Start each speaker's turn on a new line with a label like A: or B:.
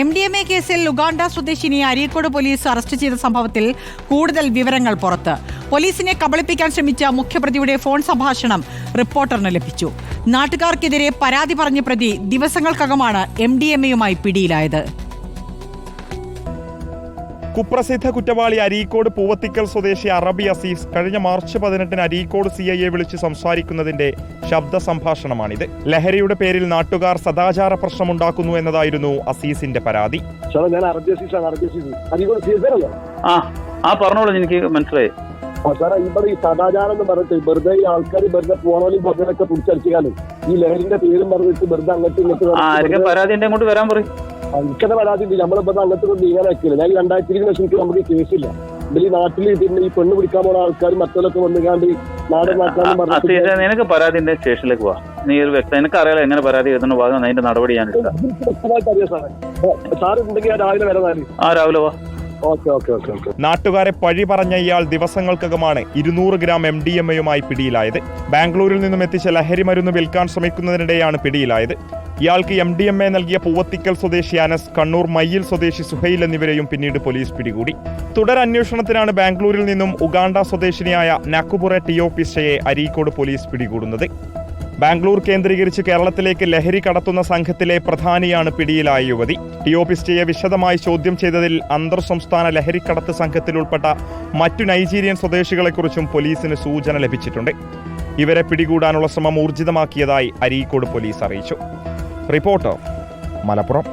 A: M D M A കേസിൽ Uganda സ്വദേശിനിയെ Areekode police arrest ചെയ്ത സംഭവത്തിൽ കൂടുതൽ വിവരങ്ങൾ പുറത്ത്. പോലീസിനെ കബളിപ്പിക്കാൻ ശ്രമിച്ച മുഖ്യപ്രതിയുടെ ഫോൺ സംഭാഷണം റിപ്പോർട്ടറിന് ലഭിച്ചു. നാട്ടുകാർക്കെതിരെ പരാതി പറഞ്ഞ പ്രതി ദിവസങ്ങൾക്കകമാണ് എം ഡി എം എയുമായി പിടിയിലായത്.
B: കുപ്രസിദ്ധ കുറ്റവാളി അരീക്കോട് പൂവത്തിക്കൽ സ്വദേശി അറബി അസീസ് കഴിഞ്ഞ മാർച്ച് പതിനെട്ടിന് അരീക്കോട് സി ഐ എ വിളിച്ച് സംസാരിക്കുന്നതിന്റെ ശബ്ദ സംഭാഷണമാണിത്. ലഹരിയുടെ പേരിൽ നാട്ടുകാർ സദാചാര പ്രശ്നമുണ്ടാക്കുന്നു എന്നതായിരുന്നു അസീസിന്റെ പരാതി.
C: ഞാൻ അറബി അസീസാണ് അറബി അസീസ്. അരികോട് സീസണല്ലോ
D: ആ ആ പറഞ്ഞോളൂ എനിക്ക് മനസ്സിലായി.
C: സാറേ ഇവിടെ ഈ സദാചാരം എന്ന് പറഞ്ഞിട്ട് വെറുതെ ഈ ആൾക്കാർ വെറുതെ പോണോലും പൊട്ടനൊക്കെ പിടിച്ചടിച്ചാലും ഈ ലഹരിന്റെ പേരും പറഞ്ഞിട്ട് വെറുതെ അങ്ങോട്ടും ഇങ്ങോട്ടും
D: പരാതി എന്റെ അങ്ങോട്ട് വരാൻ പറയും.
C: എനിക്കത് പരാതി ഉണ്ട് നമ്മളിപ്പോ അങ്ങനത്തെ ഒരു നീങ്ങാൻ വെക്കില്ല ഞാൻ രണ്ടായിരത്തി ഇരുപത് ലക്ഷം എനിക്ക് നമുക്ക് കേസില്ല ഇതിൽ ഈ നാട്ടിൽ പിന്നെ ഈ പെണ്ണ് പിടിക്കാൻ പോണ ആൾക്കാർ മറ്റൊക്കെ വന്നുകാണ്ട് നാടൻ
D: നിനക്ക് പരാതി സ്റ്റേഷനിലേക്ക് പോവാ നീ ഒരു വ്യക്തി എനിക്ക് അറിയാലോ എങ്ങനെ പരാതി എഴുതുന്ന ഭാഗം അതിന്റെ നടപടി ഞാൻ ആ രാവിലെ വാ.
C: Okay okay okay okay.
B: നാട്ടുകാരെ പഴി പറഞ്ഞ ഇയാൾ ദിവസങ്ങൾക്കകമാണ് ഇരുന്നൂറ് ഗ്രാം എം ഡി എം എയുമായി പിടിയിലായത്. ബാംഗ്ലൂരിൽ നിന്നും എത്തിച്ച ലഹരി മരുന്ന് വിൽക്കാൻ ശ്രമിക്കുന്നതിനിടെയാണ് പിടിയിലായത്. ഇയാൾക്ക് എം ഡി എം എ നൽകിയ പൂവത്തിക്കൽ സ്വദേശി അനസ് കണ്ണൂർ മയ്യിൽ സ്വദേശി സുഹൈൽ എന്നിവരെയും പിന്നീട് പോലീസ് പിടികൂടി. തുടർ തുടരന്വേഷണത്തിനാണ് ബാംഗ്ലൂരിൽ നിന്നും ഉഗാണ്ട സ്വദേശിനിയായ നക്കുപുറ ടി ഒ പിസ്റ്റയെ അരീക്കോട് പോലീസ് പിടികൂടുന്നത്. ബാംഗ്ലൂർ കേന്ദ്രീകരിച്ച് കേരളത്തിലേക്ക് ലഹരി കടത്തുന്ന സംഘത്തിലെ പ്രധാനിയാണ് പിടിയിലായ യുവതി. ടി ഒ പിസ്റ്റയെ വിശദമായി ചോദ്യം ചെയ്തതിൽ അന്തർ സംസ്ഥാന ലഹരിക്കടത്ത് സംഘത്തിൽ ഉൾപ്പെട്ട മറ്റു നൈജീരിയൻ സ്വദേശികളെക്കുറിച്ചും പോലീസിന് സൂചന ലഭിച്ചിട്ടുണ്ട്. ഇവരെ പിടികൂടാനുള്ള ശ്രമം ഊർജിതമാക്കിയതായി അരീക്കോട് പോലീസ് അറിയിച്ചു. റിപ്പോർട്ടർ മലപ്പുറം